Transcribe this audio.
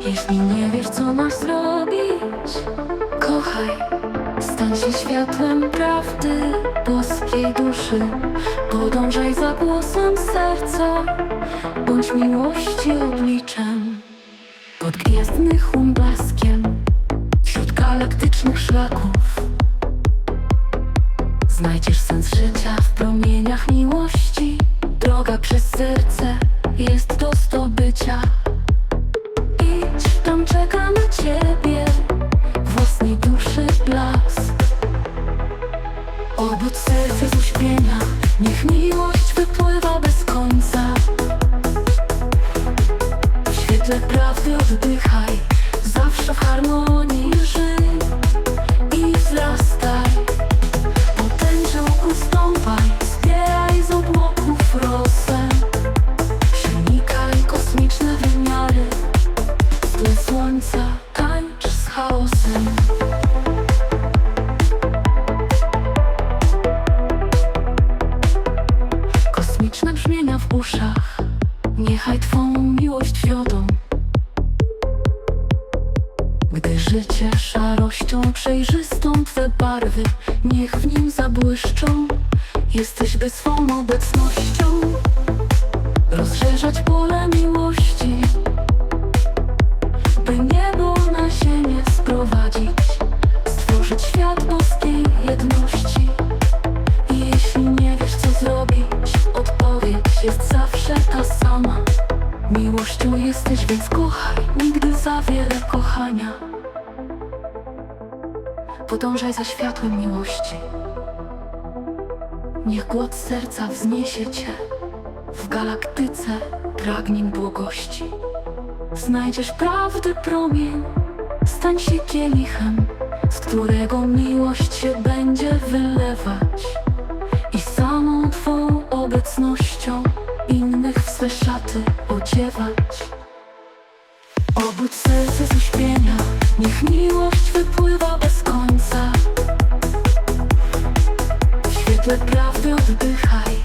Jeśli nie wiesz, co masz zrobić, kochaj. Stań się światłem prawdy boskiej duszy. Podążaj za głosem serca, bądź miłości obliczem. Pod gwiezdnych blaskiem, wśród galaktycznych szlaków. Znajdziesz sens życia w promieniach miłości. Droga przez serce na ciebie własnej duszy blask. Obudź serce z uśpienia, niech miłość wypływa bez końca. W świetle prawdy oddychaj, zawsze w harmonii żyj Kosmiczne brzmienia w uszach, niechaj twą miłość wiodą. Gdy życie szarością przejrzystą Twe barwy niech w nim zabłyszczą. Jesteś by swą obecnością. Rozszerzać pole Odpowiedź jest zawsze ta sama. Miłością jesteś, więc kochaj Nigdy za wiele kochania. Podążaj za światłem miłości. Niech głos serca wzniesie Cię. W galaktyce pragnień błogości. Znajdziesz prawdy promień. Stań się kielichem Z którego miłość się będzie wylewać swe szaty odziewać. Obudź serce z uśpienia Niech miłość wypływa bez końca. W świetle prawdy oddychaj